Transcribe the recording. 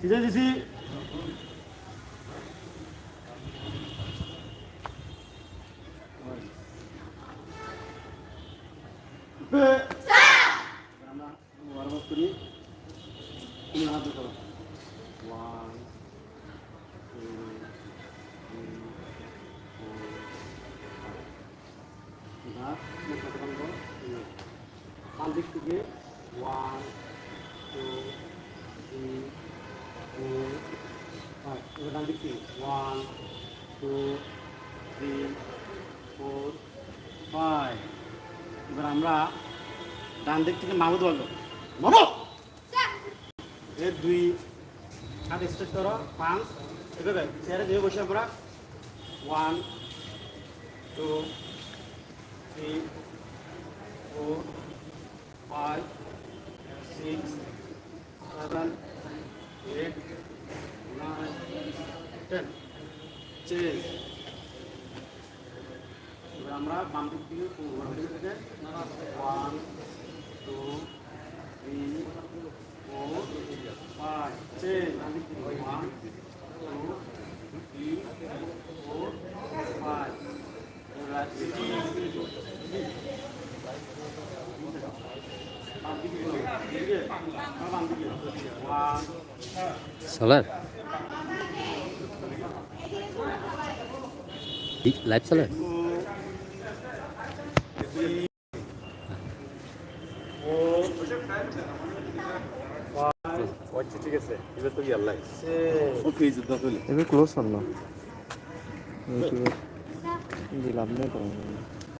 সিজে দিছি বে আমরা ওয়ার্ম আপ করি তুমি হাত করো ওয়ান টু থ্রি ফোর হাত মুখ হাতে বন্ধ বাম দিক থেকে one two three four five এবার ডান দিক থেকে one two three four five এবার আমরা ডান দিক থেকে মাহমুদ বলব মামু! এর দুই, হাত স্ট্রেট করো, পাঁচ। এভাবে চেয়ারে দিয়ে বসে আমরা one two three ten change এবার আমরা বাম দিক থেকে বাম দিক থেকে one two three four five change one two three four five এবার বাম দিকে দিকে বাম দিকে ওয়ান চলে লাইভ চলে? আচ্ছা ঠিক আছে। এবার তো গিয়ে সিক্স ওকে যুদ্ধ হলে। এবার ক্লোজ করলাম দিলাম না তো।